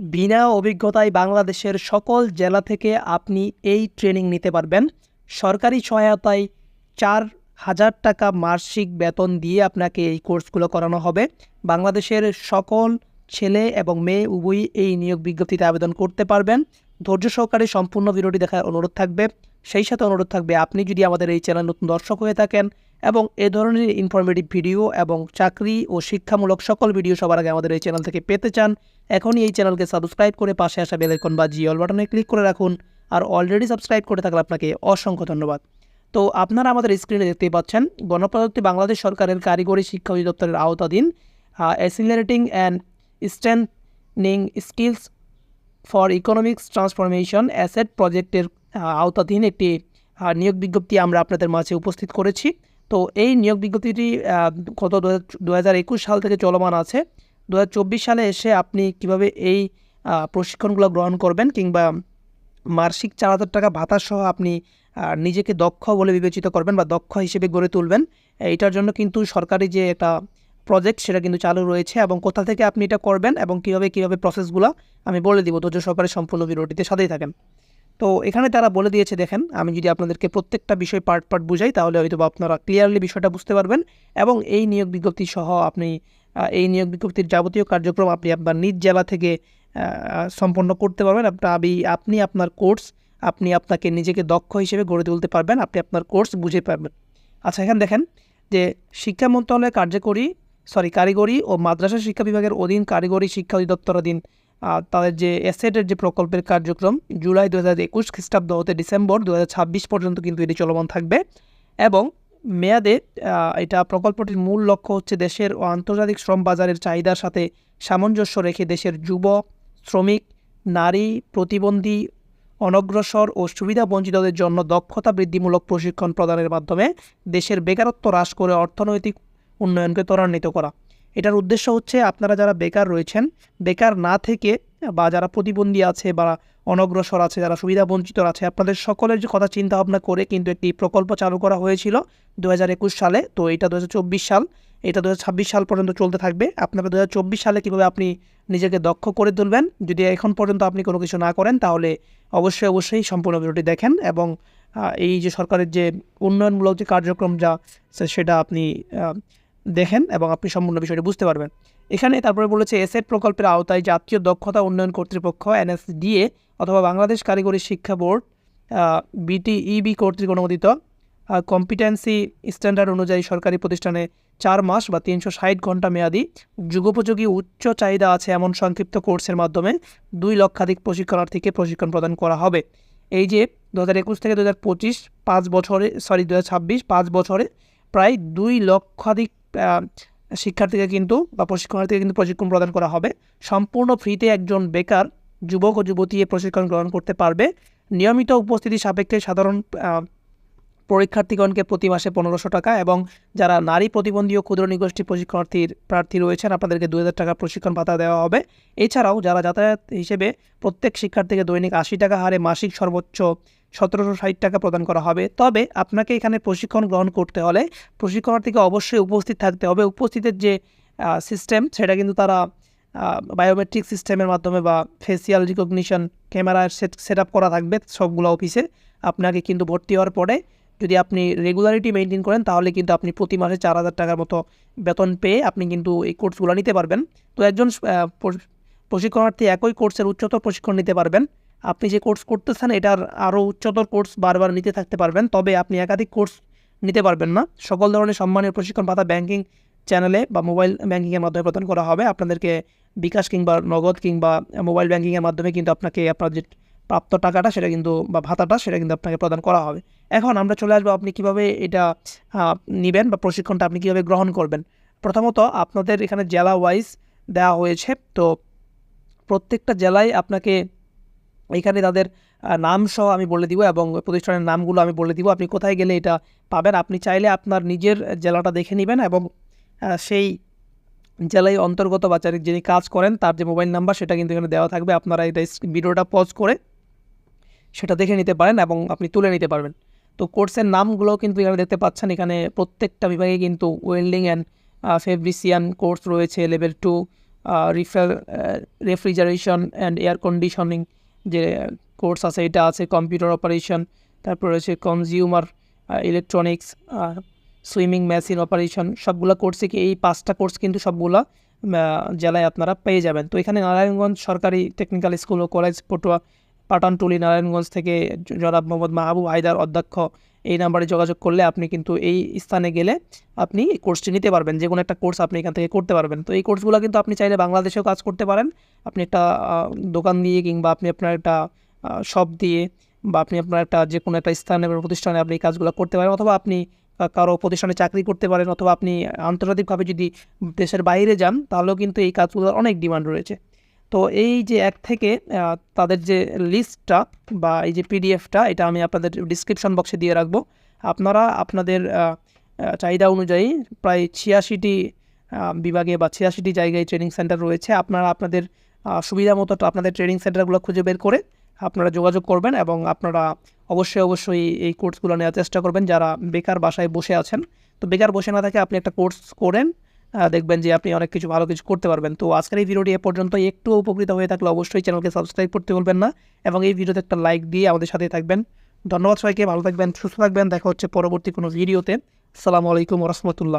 বিনা অভিজ্ঞতায় বাংলাদেশের সকল জেলা থেকে আপনি এই ট্রেনিং নিতে পারবেন। সরকারি সহায়তায় চার হাজার টাকা মাসিক বেতন দিয়ে আপনাকে এই কোর্সগুলো করানো হবে। বাংলাদেশের সকল ছেলে এবং মেয়ে উভয়ই এই নিয়োগ বিজ্ঞপ্তিতে আবেদন করতে পারবেন। ধৈর্য সহকারে সম্পূর্ণ ভিডিওটি দেখার অনুরোধ থাকবে। সেই সাথে অনুরোধ থাকবে, আপনি যদি আমাদের এই চ্যানেল নতুন দর্শক হয়ে থাকেন এবং এ ধরনের ইনফরমেটিভ ভিডিও এবং চাকরি ও শিক্ষামূলক সকল ভিডিও সবার আগে আমাদের এই চ্যানেল থেকে পেতে চান, এখনই এই চ্যানেলকে সাবস্ক্রাইব করে পাশে আসা বেলাইকন বা জি অল বাটনে ক্লিক করে রাখুন আর অলরেডি সাবস্ক্রাইব করে থাকলে আপনাকে অসংখ্য ধন্যবাদ। তো আপনারা আমাদের স্ক্রিনে দেখতেই পাচ্ছেন গণপ্রযুক্তি বাংলাদেশ সরকারের কারিগরি শিক্ষা অধিদপ্তরের আওতাধীন accelerating and standing skills for economics transformation asset প্রজেক্টের আওতাধীন একটি নিয়োগ বিজ্ঞপ্তি আমরা আপনাদের মাঝে উপস্থিত করেছি। তো এই নিয়োগ বিজ্ঞপ্তিটি গত দু হাজার একুশ সাল থেকে চলমান আছে। দু হাজার চব্বিশ সালে এসে আপনি কীভাবে এই প্রশিক্ষণগুলো গ্রহণ করবেন কিংবা মাসিক চার হাজার টাকা ভাতাসহ আপনি নিজেকে দক্ষ বলে বিবেচিত করবেন বা দক্ষ হিসেবে গড়ে তুলবেন, এইটার জন্য কিন্তু সরকারি যে একটা প্রজেক্ট সেটা কিন্তু চালু রয়েছে এবং কোথা থেকে আপনি এটা করবেন এবং কীভাবে কীভাবে প্রসেসগুলো আমি বলে দিব। ধৈর্য সহকারে সম্পূর্ণ ভিডিওটিতে সাথেই থাকেন। তো এখানে তারা বলে দিয়েছে দেখেন আমি যদি আপনাদেরকে প্রত্যেকটা বিষয় পার্ট পার্ট বুঝাই তাহলে হয়তো আপনারা ক্লিয়ারলি বিষয়টা বুঝতে পারবেন এবং এই নিয়োগ বিজ্ঞপ্তি সহ আপনি এই নিয়োগ বিজ্ঞপ্তির যাবতীয় কার্যক্রম আপনি আপনার নিজ জেলা থেকে সম্পন্ন করতে পারবেন। আপনার আবি- আপনি আপনার কোর্স আপনি আপনাকে নিজেকে দক্ষ হিসেবে গড়ে তুলতে পারবেন আপনি আপনার কোর্স বুঝে পারবেন। আচ্ছা এখানে দেখেন যে শিক্ষা মন্ত্রণালয়ের কার্যকরী সরি কারিগরি ও মাদ্রাসা শিক্ষা বিভাগের অধীন কারিগরি শিক্ষা অধিদপ্তরাধীন আহ, তাদের যে এসেটের যে প্রকল্পের কার্যক্রম, জুলাই দু হাজার একুশ খ্রিস্টাব্দ হতে ডিসেম্বর দু হাজার ছাব্বিশ পর্যন্ত কিন্তু এটি চলমান থাকবে। এবং মেয়াদে এটা প্রকল্পটির মূল লক্ষ্য হচ্ছে দেশের ও আন্তর্জাতিক শ্রম বাজারের চাহিদার সাথে সামঞ্জস্য রেখে দেশের যুব, শ্রমিক, নারী, প্রতিবন্ধী, অনগ্রসর ও সুবিধা বঞ্চিতদের জন্য দক্ষতা বৃদ্ধিমূলক প্রশিক্ষণ প্রদানের মাধ্যমে দেশের বেকারত্ব হ্রাস করে অর্থনৈতিক উন্নয়নকে ত্বরান্বিত করা। এটার উদ্দেশ্য হচ্ছে আপনারা যারা বেকার রয়েছেন, বেকার না থেকে বা যারা প্রতিবন্ধী আছে বা অনগ্রসর আছে, যারা সুবিধা বঞ্চিত আছে, আপনাদের সকলের যে কথা চিন্তা ভাবনা করে কিন্তু একটি প্রকল্প চালু করা হয়েছিল দু হাজার একুশ সালে। তো এটা দু হাজার চব্বিশ সাল, এটা দু হাজার ছাব্বিশ সাল পর্যন্ত চলতে থাকবে। আপনারা দু হাজার চব্বিশ সালে কীভাবে আপনি নিজেকে দক্ষ করে তুলবেন, যদি এখন পর্যন্ত আপনি কোনো কিছু না করেন, তাহলে অবশ্যই অবশ্যই সম্পূর্ণ ভিডিওটি দেখেন এবং এই যে সরকারের যে উন্নয়নমূলক যে কার্যক্রম যা সেটা আপনি দেখেন এবং আপনি সম্পূর্ণ বিষয়টি বুঝতে পারবেন। এখানে তারপরে বলেছে এসেট প্রকল্পের আওতায় জাতীয় দক্ষতা উন্নয়ন কর্তৃপক্ষ, এনএসডিএ, অথবা বাংলাদেশ কারিগরি শিক্ষা বোর্ড বিটিইবি কর্তৃক অনুমোদিত। কম্পিটেন্সি স্ট্যান্ডার্ড অনুযায়ী সরকারি প্রতিষ্ঠানে চার মাস বা তিনশো ষাট ঘণ্টা মেয়াদি যুগোপযোগী উচ্চ চাহিদা আছে এমন সংক্ষিপ্ত কোর্সের মাধ্যমে দুই লক্ষাধিক প্রশিক্ষণার্থীকে প্রশিক্ষণ প্রদান করা হবে। এই যে দু হাজার একুশ থেকে দু হাজার পঁচিশ পাঁচ বছরে সরি দু হাজার ছাব্বিশ পাঁচ বছরে প্রায় দুই লক্ষাধিক শিক্ষার্থীকে কিন্তু বা প্রশিক্ষণার্থীকে কিন্তু প্রশিক্ষণ প্রদান করা হবে। সম্পূর্ণ ফ্রিতে একজন বেকার যুবক ও যুবতী প্রশিক্ষণ গ্রহণ করতে পারবে। নিয়মিত উপস্থিতি সাপেক্ষে সাধারণ পরীক্ষার্থীগণকে প্রতি মাসে পনেরোশো টাকা এবং যারা নারী প্রতিবন্ধী ও ক্ষুদ্র নিগোষ্ঠী প্রশিক্ষণার্থীর প্রার্থী রয়েছেন, আপনাদেরকে দু হাজার টাকা প্রশিক্ষণ ভাতা দেওয়া হবে। এছাড়াও যারা যাতায়াত হিসেবে প্রত্যেক শিক্ষার্থীকে দৈনিক আশি টাকা হারে মাসিক সর্বোচ্চ সতেরোশো ষাট টাকা প্রদান করা হবে। তবে আপনাকে এখানে প্রশিক্ষণ গ্রহণ করতে হলে প্রশিক্ষণার্থীকে অবশ্যই উপস্থিত থাকতে হবে। উপস্থিতের যে সিস্টেম সেটা কিন্তু তারা বায়োমেট্রিক সিস্টেমের মাধ্যমে বা facial recognition camera set set up করা থাকবে সবগুলো অফিসে আপনাকে কিন্তু ভর্তি হওয়ার পরে যদি আপনি রেগুলারিটি মেনটেন করেন তাহলে কিন্তু আপনি প্রতি মাসে চার হাজার টাকার মতো বেতন পেয়ে আপনি কিন্তু এই কোর্সগুলো নিতে পারবেন। তো একজন প্রশিক্ষণার্থী একই কোর্সের উচ্চতর প্রশিক্ষণ নিতে পারবেন। আপনি যে কোর্স করতেছেন, এটার আরও উচ্চতর কোর্স বারবার নিতে থাকতে পারবেন, তবে আপনি একাধিক কোর্স নিতে পারবেন না। সকল ধরনের সম্মানীয় প্রশিক্ষণ পাতা ব্যাংকিং চ্যানেলে বা মোবাইল ব্যাংকিংয়ের মাধ্যমে প্রদান করা হবে। আপনাদেরকে বিকাশ কিংবা নগদ কিংবা মোবাইল ব্যাংকিংয়ের মাধ্যমে কিন্তু আপনাকে আপনার যে প্রাপ্ত টাকাটা, সেটা কিন্তু বা ভাতাটা, সেটা কিন্তু আপনাকে প্রদান করা হবে। এখন আমরা চলে আসব আপনি কীভাবে এটা নিবেন বা প্রশিক্ষণটা আপনি কীভাবে গ্রহণ করবেন। প্রথমত আপনাদের এখানে জেলা ওয়াইজ দেওয়া হয়েছে। তো প্রত্যেকটা জেলায় আপনাকে এখানে তাদের নাম সহ আমি বলে দিব এবং প্রতিষ্ঠানের নামগুলো আমি বলে দিব। আপনি কোথায় গেলে এটা পাবেন? আপনি চাইলে আপনার নিজের জেলাটা দেখে নেবেন এবং সেই জেলায় অন্তর্গত বা যিনি কাজ করেন, তার যে মোবাইল নাম্বার সেটা কিন্তু এখানে দেওয়া থাকবে। আপনারা এটা ভিডিওটা পজ করে সেটা দেখে নিতে পারেন এবং আপনি তুলে নিতে পারবেন। তো কোর্সের নামগুলো কিন্তু এখানে দেখতে পাচ্ছেন। এখানে প্রত্যেকটা বিভাগে কিন্তু ওয়েল্ডিং অ্যান্ড ফেব্রিসিয়ান কোর্স রয়েছে। Level two refrigeration and air conditioning যে, কোর্স আছে, এটা আছে কম্পিউটার অপারেশন তারপর রয়েছে consumer electronics swimming machine operation সবগুলো কোর্সে কি এই পাঁচটা কোর্স কিন্তু সবগুলা জেলায় আপনারা পেয়ে যাবেন। তো এখানে নারায়ণগঞ্জ সরকারি টেকনিক্যাল স্কুল ও কলেজ পটুয়া, পাটানটুলি, নারায়ণগঞ্জ থেকে জনাব মোহাম্মদ মাহবুব হায়দার অধ্যক্ষ এই নাম্বারে যোগাযোগ করলে আপনি কিন্তু এই স্থানে গেলে আপনি কোর্সটি নিতে পারবেন। যে কোনো একটা কোর্স আপনি এখান থেকে করতে পারবেন। তো এই কোর্সগুলো কিন্তু আপনি চাইলে বাংলাদেশেও কাজ করতে পারেন। আপনি একটা দোকান দিয়ে কিংবা আপনি আপনার একটা শপ দিয়ে বা আপনি আপনার একটা যে কোনো একটা স্থানে প্রতিষ্ঠানে আপনি এই কাজগুলো করতে পারেন অথবা আপনি কারও প্রতিষ্ঠানে চাকরি করতে পারেন অথবা আপনি আন্তর্জাতিকভাবে যদি দেশের বাইরে যান, তাহলেও কিন্তু এই কাজগুলোর অনেক ডিমান্ড রয়েছে। তো এই যে এক থেকে তাদের যে লিস্টটা বা এই যে পিডিএফটা এটা আমি আপনাদের ডিসক্রিপশন বক্সে দিয়ে রাখব। আপনারা আপনাদের চাহিদা অনুযায়ী প্রায় ছিয়াশিটি বিভাগে বা ছিয়াশিটি জায়গায় ট্রেনিং সেন্টার রয়েছে। আপনারা আপনাদের সুবিধা মতো আপনাদের ট্রেনিং সেন্টারগুলো খুঁজে বের করে আপনারা যোগাযোগ করবেন এবং আপনারা অবশ্যই অবশ্যই এই কোর্সগুলো নেওয়ার চেষ্টা করবেন। যারা বেকার বাসায় বসে আছেন, তো বেকার বসে না থাকে আপনি একটা কোর্স করেন দেখবেন যে আপনি অনেক কিছু ভালো কিছু করতে পারবেন। তো আজকের এই ভিডিওটি এ পর্যন্ত। একটু উপকৃত হয়ে থাকলে অবশ্যই চ্যানেলকে সাবস্ক্রাইব করতে বলবেন না এবং এই ভিডিওতে একটা লাইক দিয়ে আমাদের সাথে থাকবেন। ধন্যবাদ সবাইকে, ভালো থাকবেন, সুস্থ থাকবেন। দেখা হচ্ছে পরবর্তী কোনো ভিডিওতে। আসসালামু আলাইকুম রহমতুল্লাহ।